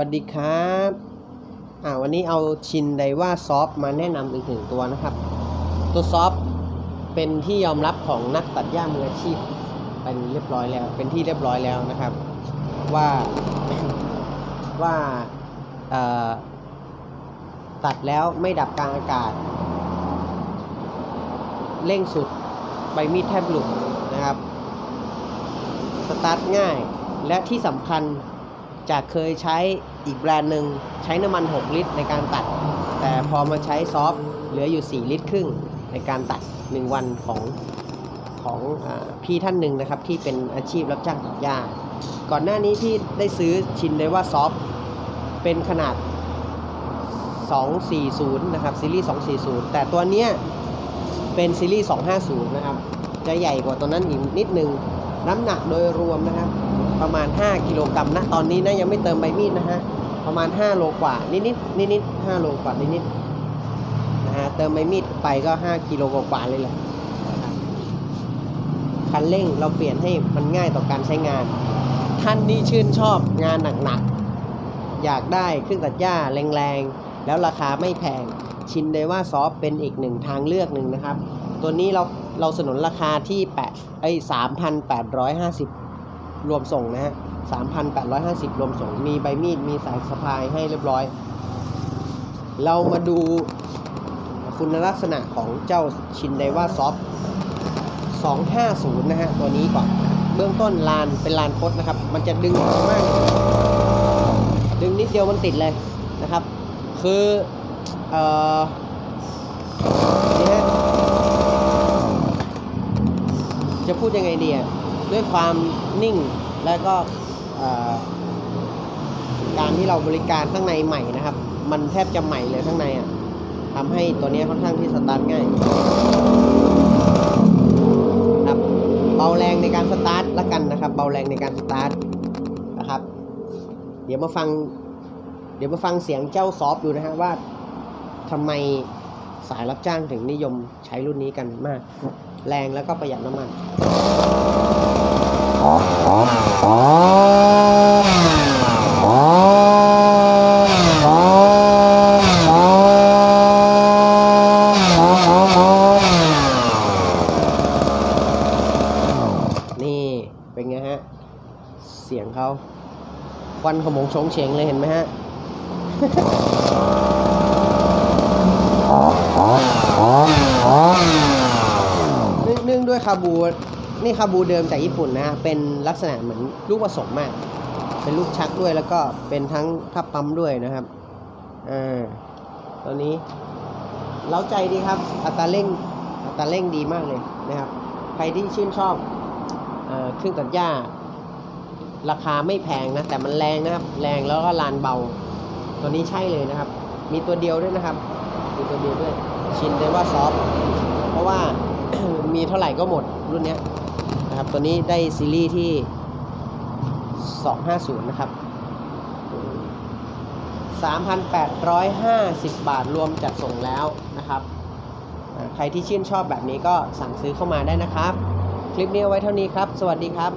วัสดีครับอ่าวันนี้เอาชินไดว่าซอฟมาแนะนำอีกหนึ่งตัวนะครับ ตัวซอฟเป็นที่ยอมรับของนักตัดหญ้ามืออาชีพเป็นเรียบร้อยแล้ว เป็นที่เรียบร้อยแล้วนะครับ ว่าว่าเอ่อตัดแล้วไม่ดับกลางอากาศ เร่งสุดใบมีดแทบหลุดนะครับ สตาร์ทง่ายและที่สำคัญ จากเคยใช้อีกแบรนด์หนึ่งใช้น้ำมัน 6 ลิตรในการตัด แต่พอมาใช้ซอฟเหลืออยู่ 4 ลิตรครึ่งในการตัด 1 วันของของอพี่ท่านหนึ่งนะครับ ที่เป็นอาชีพรับจ้างตัดหญ้า ก่อนหน้านี้ที่ได้ซื้อชินเลยว่าซอฟเป็นขนาด 240 นะครับ ซีรีส์ 240 แต่ตัวเนี้ยเป็นซีรีส์ 250 นะครับ จะใหญ่กว่าตัวนั้นอีกนิดนึง น้ำหนักโดยรวมนะครับ ประมาณ 5 กิโลกรัมนะตอนนี้นะยังไม่เติมใบมีดนะฮะประมาณ 5 โลกว่านิดนิดนิดนิดๆ5โลกว่านิดนิดนะฮะเติมใบมีดไปก็ 5 กิโลกว่าเลยแหละคันเร่งเราเปลี่ยนให้มันง่ายต่อการใช้งาน ท่านที่ชื่นชอบงานหนักๆอยากได้เครื่องตัดหญ้าแรงๆ แล้วราคาไม่แพงชินเดว่าซอฟเป็นอีกหนึ่งทางเลือกหนึ่งนะครับ ตัวนี้เราเราสนนราคาที่แปดไอ้สามพันแปดร้อยห้าสิบ รวมส่งนะฮะสามพันแปดร้อยห้าสิบรวมส่ง มีใบมีด มีสายสะพายให้เรียบร้อย เรามาดูคุณลักษณะของเจ้าชินไดว่าซอฟ250 นะฮะ ตัวนี้ก่อน เบื้องต้นลานเป็นลานคดนะครับ มันจะดึงมาก ดึงนิดเดียวมันติดเลยนะครับ คือเอ่อนี่ฮะจะพูดยังไงดีอะ ด้วยความนิ่งและก็การที่เราบริการข้างในใหม่นะครับ มันแทบจะใหม่เลยข้างในอะทำให้ตัวนี้ค่อนข้างที่สตาร์ทง่ายครับเบาแรงในการสตาร์ทละกันนะครับ เบาแรงในการสตาร์ทนะครับ เดี๋ยวมาฟัง เดี๋ยวมาฟังเสียงเจ้าซอฟดูนะฮะว่าทำไมสายรับจ้างถึงนิยมใช้รุ่นนี้กันมาก แรงแล้วก็ประหยัดน้ำมัน นี่เป็นไงฮะ เสียงเขาควันขโมงชงเฉงเลยเห็นไหมฮะเนื่องเนื่อ งด้วยคาบูนี่คาบูเดิมจากญี่ปุ่นนะ เป็นลักษณะเหมือนลูกผสมมาก เป็นลูกชักด้วยแล้วก็เป็นทั้งพับปั๊มด้วยนะครับอ่าตัวนี้เล้าใจดีครับ อัตราเร่งอัตราเร่งดีมากเลยนะครับ ใครที่ชื่นชอบเอเครื่องตัดหญ้า ราคาไม่แพงนะ แต่มันแรงนะครับ แรงแล้วก็ลานเบา ตัวนี้ใช่เลยนะครับ มีตัวเดียวด้วยนะครับ มีตัวเดียวด้วย ชินเดว่าซอฟเพราะว่า มีเท่าไหร่ก็หมดรุ่นนี้นะครับตัวนี้ได้ซีรีส์ที่ 250 นะครับ 3,850 บาทรวมจัดส่งแล้วนะครับ ใครที่ชื่นชอบแบบนี้ก็สั่งซื้อเข้ามาได้นะครับ คลิปนี้เอาไว้เท่านี้ครับ สวัสดีครับ